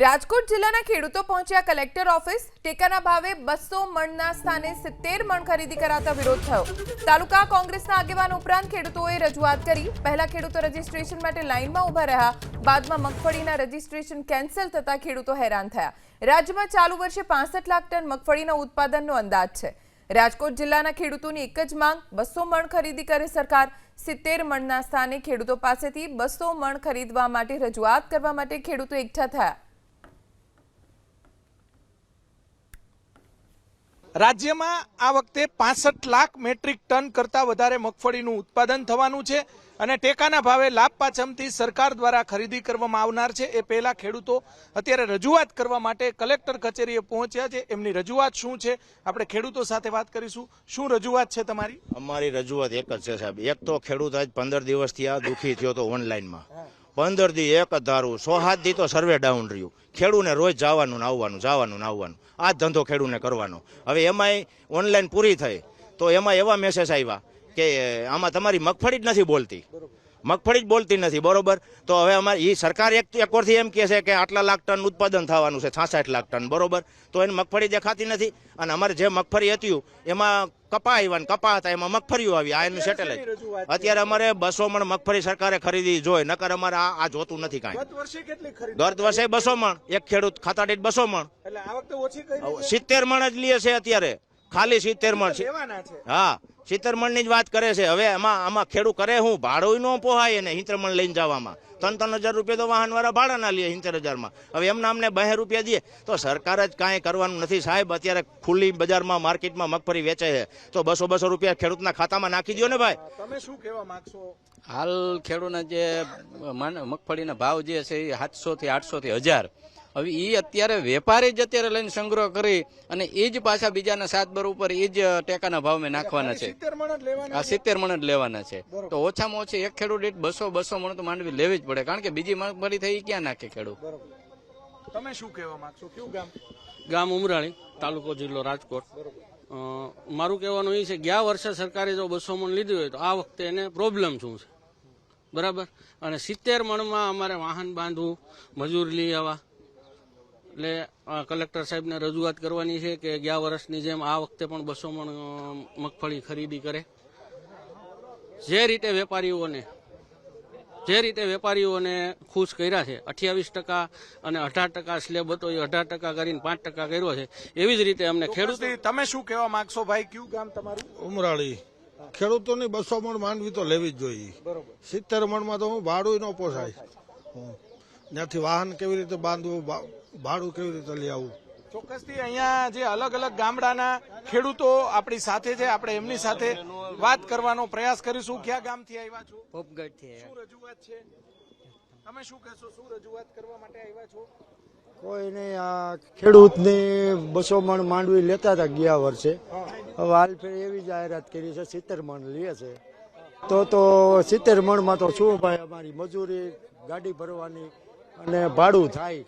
રાજકોટ જિલ્લાના ખેડૂતો પહોંચ્યા કલેક્ટર ઓફિસ. ટેકાના ભાવે બસો મણના સ્થાને સિત્તેર મણ ખરીદી કરાતા વિરોધ થયો. તાલુકા કોંગ્રેસના આગેવાન ઉપરાંત ખેડૂતોએ રજૂઆત કરી. પહેલા ખેડૂતો રજીસ્ટ્રેશન માટે લાઇનમાં ઊભા રહ્યા, બાદમાં મગફળીના રજીસ્ટ્રેશન કેન્સલ થતા ખેડૂતો હેરાન થયા. રાજ્યમાં ચાલુ વર્ષે પાસઠ લાખ ટન મગફળીના ઉત્પાદનનો અંદાજ છે. રાજકોટ જિલ્લાના ખેડૂતોની એક જ માંગ, બસો મણ ખરીદી કરે સરકાર. સિત્તેર મણના સ્થાને ખેડૂતો પાસેથી બસો મણ ખરીદવા માટે રજૂઆત કરવા માટે ખેડૂતો એકઠા થયા. રાજ્યમાં આ વખતે પાસઠ લાખ મેટ્રિક ટન કરતાં વધારે મગફળીનું ઉત્પાદન થવાનું છે અને ટેકાના ભાવે લાભ પાછમથી સરકાર દ્વારા ખરીદી કરવામાં આવનાર છે. એ પહેલા ખેડૂતો અત્યારે રજૂઆત કરવા માટે કલેક્ટર કચેરીએ પહોંચ્યા છે. એમની રજૂઆત શું છે? આપણે ખેડૂતો સાથે વાત કરીશું. શું રજૂઆત છે તમારી? અમારી રજૂઆત એક જ છે સાહેબ. એક તો ખેડૂત આજ પંદર દિવસથી આ દુઃખી થયો હતો ઓનલાઈનમાં પંદર દી એક ધારું સો હાથ દી તો સર્વે ડાઉન રહ્યું. ખેડૂને રોજ જવાનું ને આવવાનું, જવાનું ને આવવાનું. આ ધંધો ખેડૂને કરવાનો. હવે એમાંય ઓનલાઈન પૂરી થઈ. તો એમાં એવા મેસેજ આવ્યા કે, આમાં તમારી મગફળી જ નથી બોલતી. મગફળી જ બોલતી નથી બરોબર? તો હવે અમારે એ સરકાર એક એક વર્ષથી એમ કહે છે કે આટલા લાખ ટન ઉત્પાદન થવાનું છે છાસઠ લાખ ટન બરોબર? તો એને મગફળી દેખાતી નથી. અને અમારે જે મગફળી હતી એમાં કપા આવ્યા ને કપા હતા એમાં મગફળીઓ આવી આ એનું સેટેલાઇટ અત્યારે અમારે બસો મણ મગફળી સરકારે ખરીદી જોઈ નકર અમારે આ જોતું નથી કાંઈ. દર વર્ષે બસો મણ એક ખેડૂત ખાતા દીઠ બસો મણ. સિત્તેર મણ જ લે છે અત્યારે. ખાલી સિત્તેર મણ છે. હા. સિત્તેરમણની જ વાત કરે છે. હવે આમાં આમાં ખેડૂત કરે હું? ભાડું ન પોહાય એને હિંતરમણ લઈને જવામાં. ત્રણ ત્રણ હજાર રૂપિયા તો વાહનવાળા ભાડા ના લે હિંતેર હજારમાં. હવે એમના અમને બે રૂપિયા દઈએ તો સરકાર જ કાંઈ કરવાનું નથી. સાહેબ અત્યારે ખુલ્લી બજારમાં માર્કેટમાં મગફળી વેચે છે. તો બસો બસો રૂપિયા ખેડૂતના ખાતામાં નાખી દો ને ભાઈ. તમે શું કહેવા માંગશો? હાલ ખેડૂતના જે માન- મગફળીના ભાવ જે છે એ સાતસો થી આઠસો થી હજાર. હવે એ અત્યારે વેપારી જ અત્યારે લઈને સંગ્રહ કરી અને એ જ પાછા બીજાના સાત બર ઉપર એ જ ટેકાના ભાવમાં નાખવાના છે. સિત્તેર મણ જ લેવાના આ સિત્તેર મણ જ લેવાના છે. તો ઓછામાં ઓછી એક ખેડૂત દીઠ બસો બસો મણ તો માંડવી લેવી જ પડે. કારણ કે બીજી મગફળી થઈ ક્યાં નાખે ખેડૂત? તમે શું કહેવા માંગશો? કયું ગામ? ગામ ઉમરાણી તાલુકો જિલ્લો રાજકોટ. મારું કહેવાનું એ છે ગયા વર્ષે સરકારે જો બસો મણ લીધી હોય તો આ વખતે એને પ્રોબ્લેમ શું છે? બરાબર? અને સિત્તેર મણમાં અમારે વાહન બાંધવું મજૂર લઈ આવવા એટલે કલેક્ટર સાહેબને રજૂઆત કરવાની છે કે ગયા વર્ષની જેમ આ વખતે પણ બસો મણ મગફળી ખરીદી કરે. જે રીતે વેપારીઓને જે રીતે વેપારીઓને ખુશ કર્યા છે અઠ્યાવીસ ટકા અને અઢાર ટકા સ્લેબ હતો એ અઢાર ટકા કરીને પાંચ ટકા કર્યો છે એવી જ રીતે અમને ખેડૂત તમે શું કહેવા માંગશો ભાઈ? કયું ગામ તમારું? ઉમરાળી. ખેડૂતોની બસો મણ માંડવી તો લેવી જ જોઈએ. સિત્તેર મણમાં તો હું ભાડું ન પોસાય. ત્યાંથી વાહન કેવી રીતે બાંધવું ભાડું કેવી રીતે લઈ આવવું? ચોક્કસથી અહીંયા જે અલગ અલગ ગામડાના ખેડૂતો આપણી સાથે છે આપણે એમની સાથે વાત કરવાનો પ્રયાસ કરીશું. ક્યાં ગામથી આવ્યા છો? શું રજૂઆત છે? તમે શું કહેશો? શું રજૂઆત કરવા માટે આવ્યા છો? કોઈ નહીં આ ખેડૂતની બસો મણ માંડવી લેતા હતા ગયા વર્ષે. હવે હાલ ફેર એવી જાહેરાત કરી છે સિત્તેર મણ લે છે. તો તો સિત્તેર મણમાં તો શું ભાઈ અમારી મજૂરી ગાડી ભરવાની અને ભાડું થાય.